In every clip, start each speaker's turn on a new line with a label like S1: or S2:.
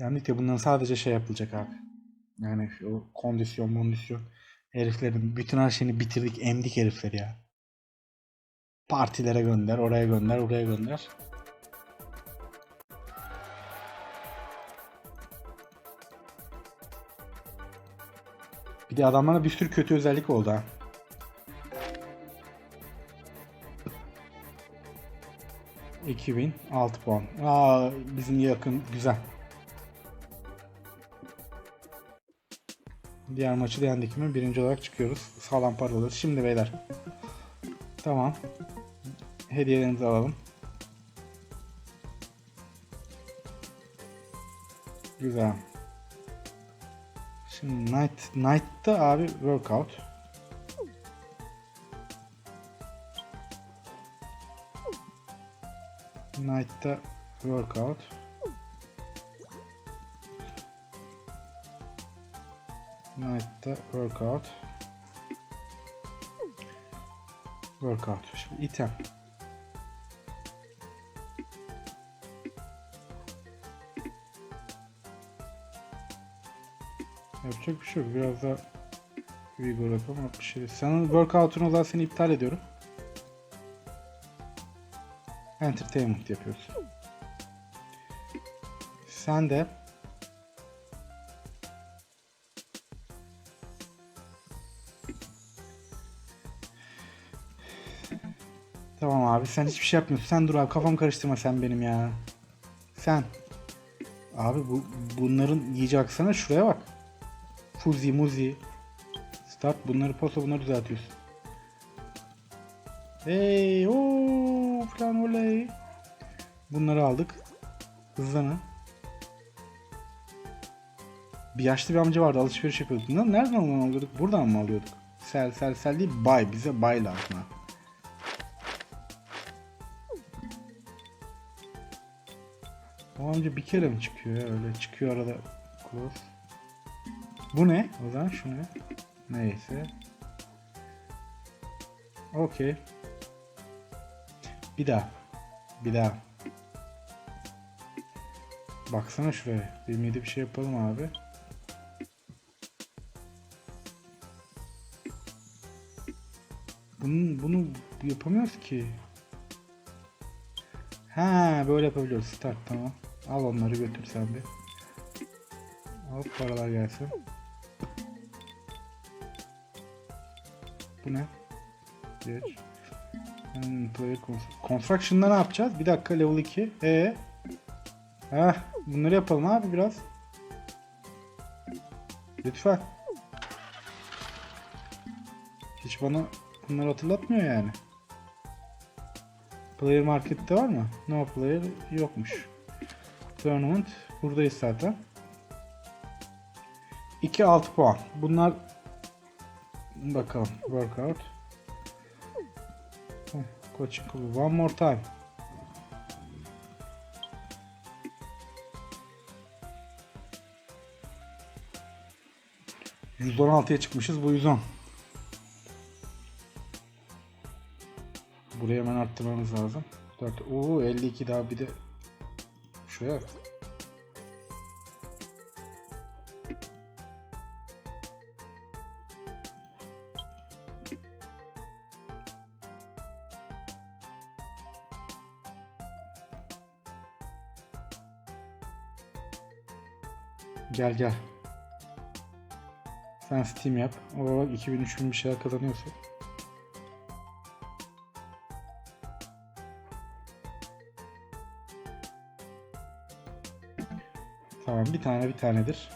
S1: Yani de bunların sadece şey yapılacak abi. Yani o kondisyon, kondisyon. Heriflerin bütün her şeyini bitirdik, emdik herifleri ya. Partilere gönder, oraya gönder, oraya gönder. Bir de adamlara bir sürü kötü özellik oldu ha. ...2000, 6 puan. Aa, bizim yakın, güzel. Diğer maçı da yendik mi birinci olarak çıkıyoruz. Sağlam para alıyoruz. Şimdi beyler. Tamam. Hediyelerimizi alalım. Güzel. Şimdi Night, Night'ta abi workout. Night'ta workout. Night'ta workout. Workout. Şimdi item. Yapacak bir şey yok. Biraz da vigor yapalım. Bir şey. Senin workout'unu o zaman seni iptal ediyorum. Entertainment yapıyoruz. Sen de Tamam abi sen hiçbir şey yapmıyorsun. Sen dur abi kafam karıştırma sen benim ya. Sen. Abi bu bunların yiyeceği aksana şuraya bak. Fuzi muzi. Start bunları posa bunları düzeltiyorsun. Hey ooo falan oley. Bunları aldık. Hızlanın. Bir yaşlı bir amca vardı alışveriş yapıyordu. Bunları nereden alıyorduk? Buradan mı alıyorduk? Sel sel sel değil bay bize bay lazım ha. O bir kere mi çıkıyor ya öyle çıkıyor arada close. Bu ne? O zaman şu ne? Neyse. Okey. Bir daha. Bir daha. Baksana şuraya. Bir miydi bir şey yapalım abi. Bunu, bunu yapamıyoruz ki. Ha böyle yapabiliyoruz. Start tamam. Al onları götür sen bir. Al paralar gelsin. Bu ne? Geç. Hmm, player constru- Construction'da ne yapacağız? Bir dakika level 2. E. Heh, bunları yapalım abi biraz. Lütfen. Hiç bana bunları hatırlatmıyor yani. Player Market'te var mı? No player yokmuş. Tournament buradayız zaten. 2 6 puan. Bunlar bakalım workout. Coaching kulübü. One more time. %16'ya çıkmışız. Bu 110. Burayı hemen arttırmamız lazım. 4. Oo 52 daha bir de şuraya bak. Gel gel. Sen Steam yap. O 2000-3000 bir şeyler kazanıyorsun. Tamam bir tane bir tanedir.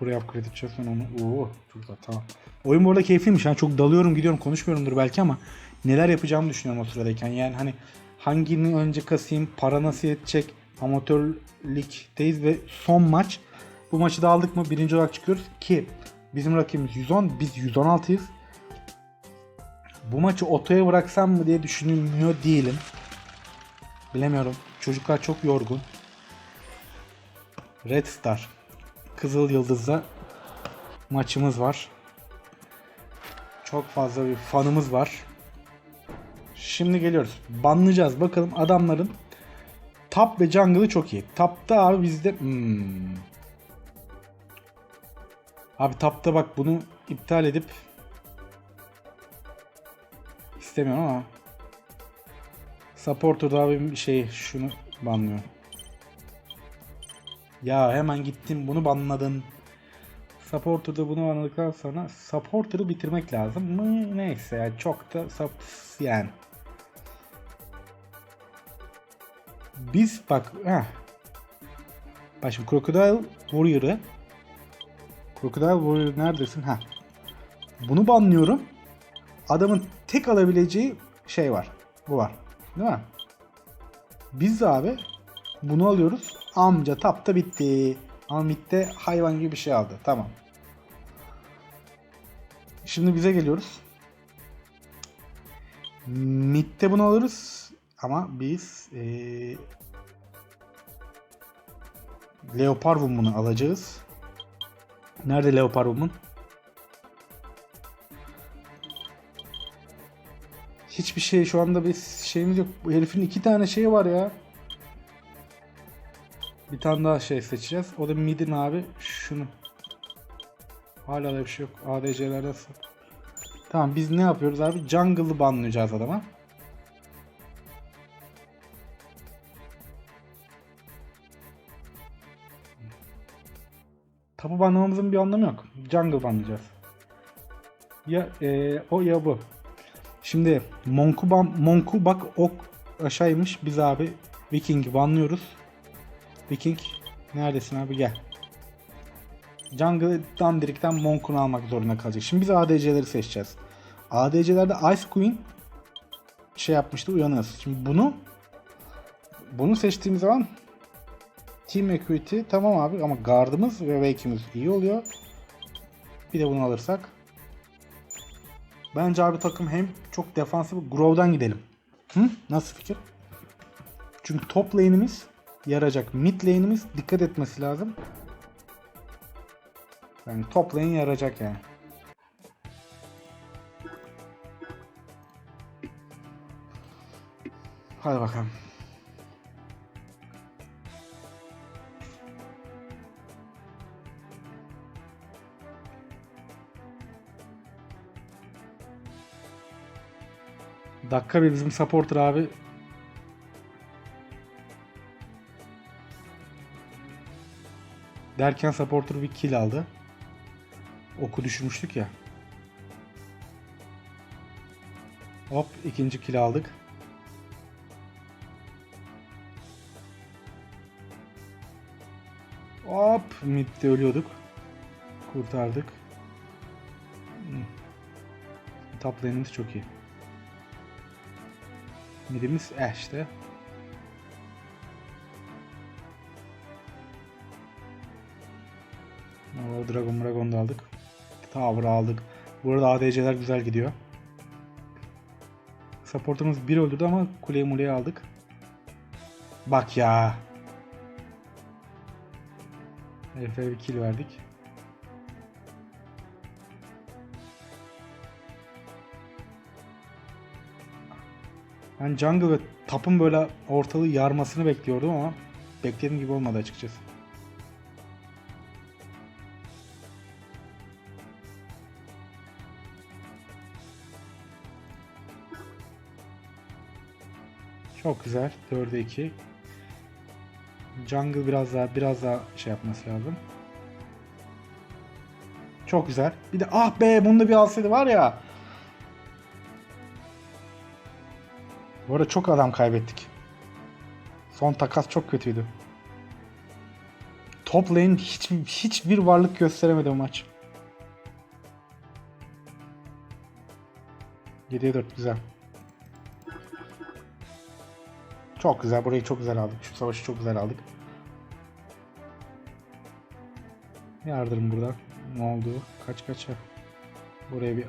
S1: Buraya upgrade edeceğiz sonra onu. Oo, güzel tamam. Oyun bu arada keyifliymiş. Yani çok dalıyorum gidiyorum konuşmuyorumdur belki ama neler yapacağımı düşünüyorum o sıradayken. Yani hani hangini önce kasayım, para nasıl yetecek, amatör ligdeyiz ve son maç. Bu maçı da aldık mı birinci olarak çıkıyoruz ki bizim rakibimiz 110, biz 116'yız. Bu maçı otoya bıraksam mı diye düşünmüyor değilim. Bilemiyorum. Çocuklar çok yorgun. Red Star. Kızıl Yıldız'la maçımız var. Çok fazla bir fanımız var. Şimdi geliyoruz. Banlayacağız. Bakalım adamların top ve jungle'ı çok iyi. Top'ta abi bizde hmm. Abi tapta bak bunu iptal edip istemiyorum ama Supporter'da abi şey şunu banlıyor. Ya hemen gittin bunu banladın. Supporter'da bunu banladıktan sonra Supporter'ı bitirmek lazım mı? Neyse yani çok da yani. Biz bak heh. Bak şimdi Crocodile Warrior'ı Crocodile Warrior neredesin? Ha. Bunu banlıyorum. Adamın tek alabileceği şey var. Bu var. Değil mi? Biz de abi bunu alıyoruz. Amca tapta bitti. Ama midde hayvan gibi bir şey aldı. Tamam. Şimdi bize geliyoruz. Midde bunu alırız. Ama biz ee, Leopard bunu alacağız. Nerede Leopard Woman? Hiçbir şey şu anda bir şeyimiz yok. Bu herifin iki tane şeyi var ya. Bir tane daha şey seçeceğiz. O da midin abi. Şunu. Hala da bir şey yok. ADC'lerde Tamam biz ne yapıyoruz abi? Jungle'ı banlayacağız adama. Tapu banlamamızın bir anlamı yok. Jungle banlayacağız. Ya e, o ya bu. Şimdi Monku, ban, Monku bak ok aşağıymış. Biz abi Viking'i banlıyoruz. Viking neredesin abi gel. Jungle'dan direkten Monku'nu almak zorunda kalacak. Şimdi biz ADC'leri seçeceğiz. ADC'lerde Ice Queen şey yapmıştı uyanırız. Şimdi bunu bunu seçtiğimiz zaman Team Equity tamam abi ama guardımız ve wake'imiz iyi oluyor. Bir de bunu alırsak. Bence abi takım hem çok defansif Grow'dan gidelim. Hı? Nasıl fikir? Çünkü top lane'imiz yarayacak. Mid lane'imiz dikkat etmesi lazım. Yani top lane yarayacak yani. Hadi bakalım. Dakika bir bizim supporter abi. Derken supporter bir kill aldı. Oku düşürmüştük ya. Hop ikinci kill aldık. Hop midde ölüyorduk. Kurtardık. Hmm. Top lane'imiz çok iyi. Midimiz eh işte. O Dragon Dragon da aldık. Tower aldık. Bu arada ADC'ler güzel gidiyor. Supportumuz bir öldürdü ama kuleyi muleye aldık. Bak ya. Heriflere bir kill verdik. Ben jungle ve tapın böyle ortalığı yarmasını bekliyordum ama beklediğim gibi olmadı açıkçası. Çok güzel. 4'e 2. Jungle biraz daha biraz daha şey yapması lazım. Çok güzel. Bir de ah be bunu da bir alsaydı var ya. Bu arada çok adam kaybettik. Son takas çok kötüydü. Top lane hiç, hiçbir varlık gösteremedi bu maç. 7'ye 4 güzel. Çok güzel. Burayı çok güzel aldık. Şu savaşı çok güzel aldık. Yardım buradan. Ne oldu? Kaç kaça? Buraya bir...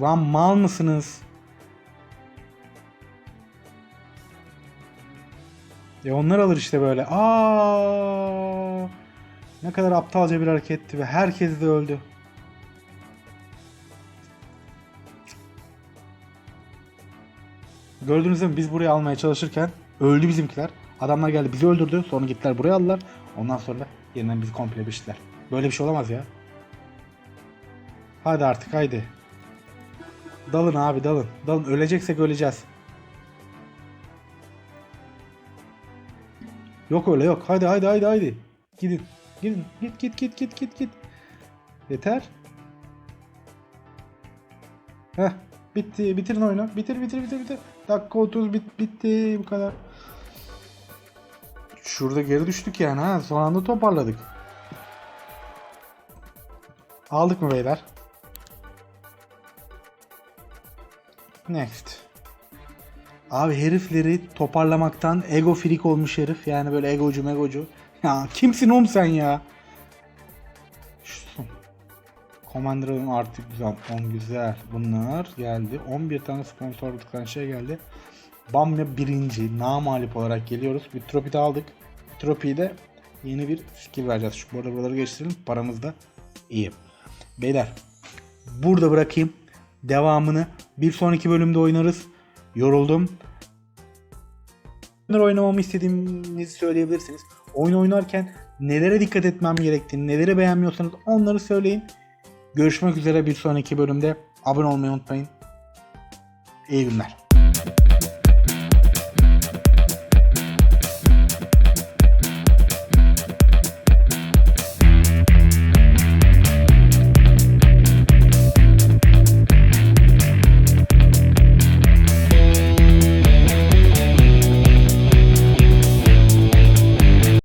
S1: Lan mal mısınız? Ya onlar alır işte böyle. Aa! Ne kadar aptalca bir hareketti ve herkes de öldü. Gördünüz mü biz buraya almaya çalışırken öldü bizimkiler. Adamlar geldi bizi öldürdü. Sonra gittiler buraya aldılar. Ondan sonra yeniden bizi komple biçtiler. Böyle bir şey olamaz ya. Hadi artık haydi. Dalın abi dalın. Dalın öleceksek öleceğiz. Yok öyle yok. Haydi haydi haydi haydi. Gidin. Gidin. Git git git git git git. Yeter. Heh. Bitti. Bitirin oyunu. Bitir bitir bitir bitir. Dakika 30 bit, bitti. Bu kadar. Şurada geri düştük yani ha. Son anda toparladık. Aldık mı beyler? Next. Abi herifleri toparlamaktan ego freak olmuş herif. Yani böyle egocu megocu. Ya kimsin oğlum sen ya? Şu- Commander'ın artık güzel. 10 güzel. Bunlar geldi. 11 tane sponsorluktan şey geldi. Bamya birinci. Namalip olarak geliyoruz. Bir tropi de aldık. Tropiyi de yeni bir skill vereceğiz. Şu burada buraları geçtirelim. Paramız da iyi. Beyler burada bırakayım. Devamını bir sonraki bölümde oynarız. Yoruldum. Oyunlar oynamamı istediğinizi söyleyebilirsiniz. Oyun oynarken nelere dikkat etmem gerektiğini, neleri beğenmiyorsanız onları söyleyin. Görüşmek üzere bir sonraki bölümde. Abone olmayı unutmayın. İyi günler.